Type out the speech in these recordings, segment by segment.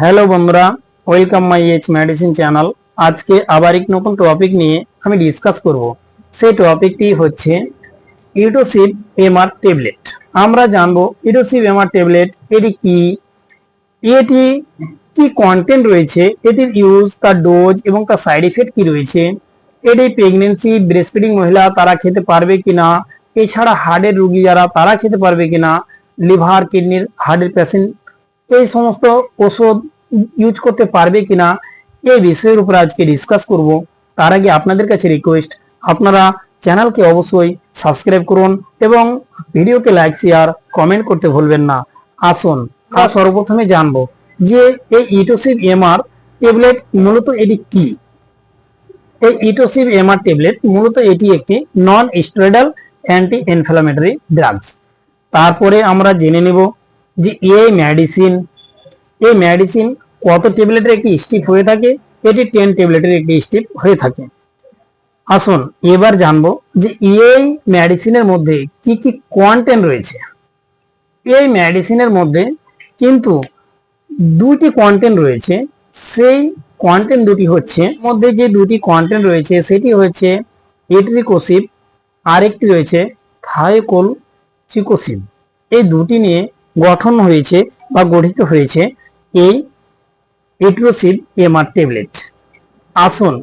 Hello বন্ধুরা, welcome my H medicine channel. আজকে আবার এক নতুন টপিক নিয়ে আমি ডিসকাস করব। সেই টপিকটি হচ্ছে ইউটোসিপ এমআর ট্যাবলেট আমরা জানব ইউটোসিপ এমআর ট্যাবলেট এটি কি? এটি কি কন্টেন্ট রয়েছে? এটির ইউজ তার ডোজ এবং তার সাইড এফেক্ট কি রয়েছে? এটি প্রেগনেন্সি ব্রেস্টফিডিং মহিলা তারা খেতে পারবে কিনা? এছাড়া হার্টের রোগী যারা তারা খেতে পারবে কিনা? লিভার কিডনির হার্টের পেশেন্ট এই সমস্ত ওষুধ ইউজ করতে পারবে কিনা, এই বিষয়ের উপর আজকে ডিসকাস করব। তার আগে আপনাদের কাছে রিকোয়েস্ট আপনারা চ্যানেলকে অবশ্যই সাবস্ক্রাইব করুন এবং ভিডিওকে লাইক শেয়ার কমেন্ট করতে ভুলবেন না। আসুন আর সর্বপ্রথমে জানব যে এই ইটোসিভ এমআর ট্যাবলেট মূলত এটি কি? এই ইটোসিভ এমআর ট্যাবলেট মূলত এটি একটি non steroidal anti inflammatory drugs তারপরে আমরা জেনে নেব যে এই মেডিসিন এই মেডিসিন কত ট্যাবলেটের একটি স্টিপ হয়ে থাকে? এটি টেন ট্যাবলেটের একটি স্টিপ হয়ে থাকে। আসুন এবার জানব যে এই মেডিসিনের মধ্যে কি কি কন্টেন্ট রয়েছে। এই মেডিসিনের মধ্যে কিন্তু দুটি কন্টেন্ট রয়েছে। সেই কন্টেন্ট দুটি হচ্ছে মধ্যে যে দুটি কন্টেন্ট রয়েছে সেটি হচ্ছে এট্রিকোসিভ আরেকটি রয়েছে থায়োকোল চিকোসিভ এই দুটি নিয়ে গঠন হয়েছে বা গঠিত হয়েছে এই এট্রোসিভ এমআর ট্যাবলেট আসুন,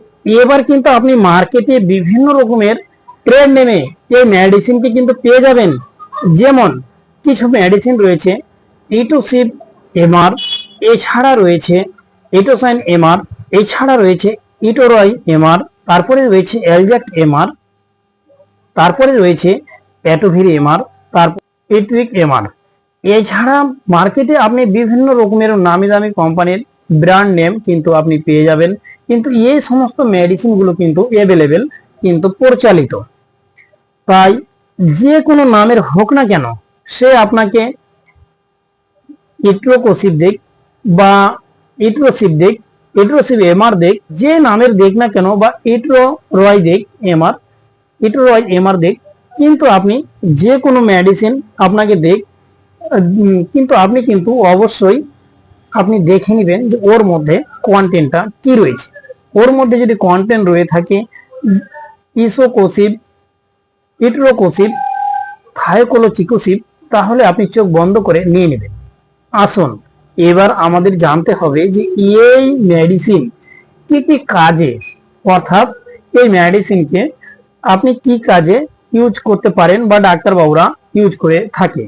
এবার কিন্তু আপনি মার্কেটে বিভিন্ন রকমের ট্রেড নেমে এই মেডিসিনকে কিন্তু পেয়ে যাবেন। যেমন, কিছু মেডিসিন রয়েছে ইটোসিভ এমআর এছাড়া রয়েছে ইটোসাইন এমআর এছাড়া রয়েছে ইটোরয় এমআর তারপরে রয়েছে এলজ্যাক্ট এমআর তারপরে রয়েছে প্যাটোভির এমআর তারপর এট্রিক এমআর এছাড়া মার্কেটে আপনি বিভিন্ন রকমের নামি দামি কোম্পানির ব্র্যান্ড নেম কিন্তু আপনি পেয়ে যাবেন। কিন্তু এই সমস্ত মেডিসিনগুলো কিন্তু অ্যাভেলেবেল কিন্তু পরিচালিত। তাই যে কোনো নামের হোক না কেন, সে আপনাকে ইট্রোকোসিভ দিক বা ইট্রোসিভ দিক ইট্রোসিভ এমআর দিক, যে নামের দিক না কেন বা ইট্রো রয় দিক এমআর ইট্রো রয় এমআর দিক কিন্তু আপনি যে কোনো মেডিসিন আপনাকে দেখ কিন্তু আপনি কিন্তু অবশ্যই আপনি দেখে নেবেন যে ওর মধ্যে কন্টেন্টটা কি রয়েছে। ওর মধ্যে যদি কন্টেন্ট রয়ে থাকে ইসোকোসিভ ইট্রোকোসিভ থায়োকোলোচিকোসিভ তাহলে আপনি চোখ বন্ধ করে নিয়ে নেবেন। আসুন, এবার আমাদের জানতে হবে যে এই মেডিসিন কি কি কাজে, অর্থাৎ এই মেডিসিনকে আপনি কি কাজে ইউজ করতে পারেন বা ডাক্তারবাবুরা ইউজ করে থাকে।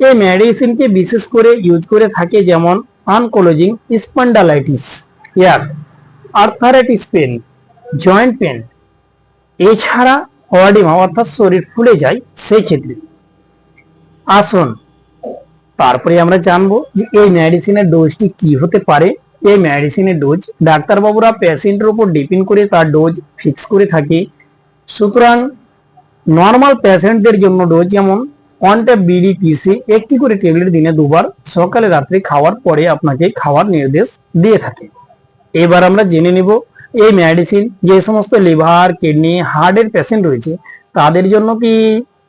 এই মেডিসিনকে বিশেষ করে ইউজ করে থাকে যেমন আনকোলজিং স্পন্ডালাইটিস এয়ার আর্থারাইটিস পেন জয়েন্ট পেন এছাড়া অডিমা অর্থাৎ শরীর ফুলে যায় সেই ক্ষেত্রে আসুন, তারপরে আমরা জানব যে এই মেডিসিনের ডোজটি কি হতে পারে। এই মেডিসিনের ডোজ ডাক্তারবাবুরা পেশেন্টের উপর ডিপেন্ড করে তার ডোজ ফিক্স করে থাকে। সুতরাং নর্মাল পেশেন্টদের জন্য ডোজ যেমন ওয়ান ট্যাপ বিডিপিসি একটি করে ট্যাবলেট দিনে দুবার সকালে রাত্রে খাওয়ার পরে আপনাকে খাওয়ার নির্দেশ দিয়ে থাকে। এবার আমরা জেনে নিব এই মেডিসিন যে সমস্ত লিভার কিডনি হার্টের পেশেন্ট রয়েছে, তাদের জন্য কি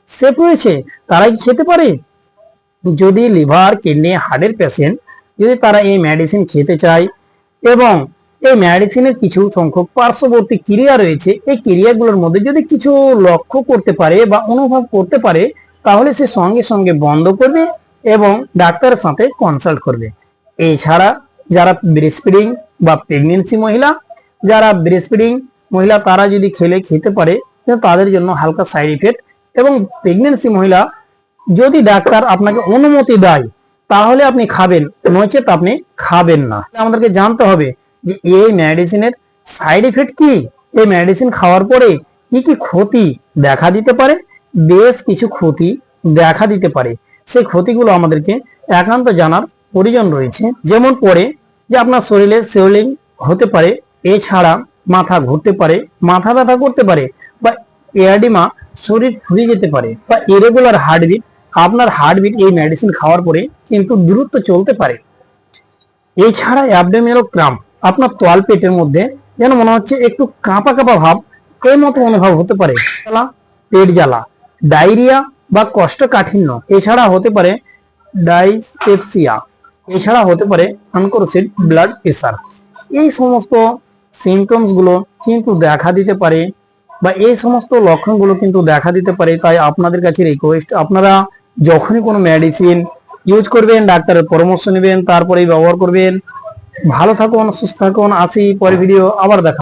সেফ রয়েছে? তারা কি খেতে পারে? যদি লিভার কিডনি হার্টের পেশেন্ট যদি তারা এই মেডিসিন খেতে চায় এবং এই মেডিসিনের কিছু সংখ্যক পার্শ্ববর্তী ক্রিয়া রয়েছে, এই ক্রিয়াগুলোর মধ্যে যদি কিছু লক্ষ্য করতে পারে বা অনুভব করতে পারে তাহলে সে সঙ্গে সঙ্গে বন্ধ করবে এবং ডাক্তারের সাথে কনসাল্ট করবে। এছাড়া যারা ব্রেস্টফিডিং বা প্রেগনেন্সি মহিলা, যারা ব্রেস্টফিডিং মহিলা, তারা যদি খেলে খেতে পারে তাদের জন্য হালকা সাইড ইফেক্ট এবং প্রেগনেন্সি মহিলা যদি ডাক্তার আপনাকে অনুমতি দেয়, তাহলে আপনি খাবেন, নচেত আপনি খাবেন না। আমাদেরকে জানতে হবে যে এই মেডিসিনের সাইড এফেক্ট কি? এই মেডিসিন খাওয়ার পরে কি কি ক্ষতি দেখা দিতে পারে? বেশ কিছু ক্ষতি দেখা দিতে পারে। সেই ক্ষতিগুলো আমাদেরকে একান্ত জানার প্রয়োজন রয়েছে। যেমন পরে যে আপনার শরীরে সেলিং হতে পারে এছাড়া মাথা ঘুরতে পারে মাথা ব্যথা করতে পারে বা এয়াডিমা শরীর ফুরিয়ে যেতে পারে বা ইরেগুলার হার্টবিট আপনার হার্টবিট এই মেডিসিন খাওয়ার পরে কিন্তু দ্রুত চলতে পারে। এছাড়া অ্যাবডোমিনাল ক্রাম্প আপনার তোয়াল পেটের মধ্যে যেন মনে হচ্ছে একটু কাঁপা কাঁপা ভাব এই মতো অনুভব হতে পারে। জ্বালা, পেট জ্বালা ডায়রিয়া বা কষ্টকাঠিন্য, এছাড়া হতে পারে ডাইসপেপসিয়া এছাড়া হতে পারে আনকোরসিড ব্লাড প্রেসার। এই সমস্ত সিমটমসগুলো কিন্তু দেখা দিতে পারে বা এই সমস্ত লক্ষণগুলো কিন্তু দেখা দিতে পারে, তাই আপনাদের কাছে রিকোয়েস্ট আপনারা যখনই কোনো মেডিসিন ইউজ করবেন, ডাক্তারের পরামর্শ নেবেন, তারপরেই ব্যবহার করবেন। ভালো থাকুন, সুস্থ থাকুন, আসি পরে ভিডিও আবার দেখা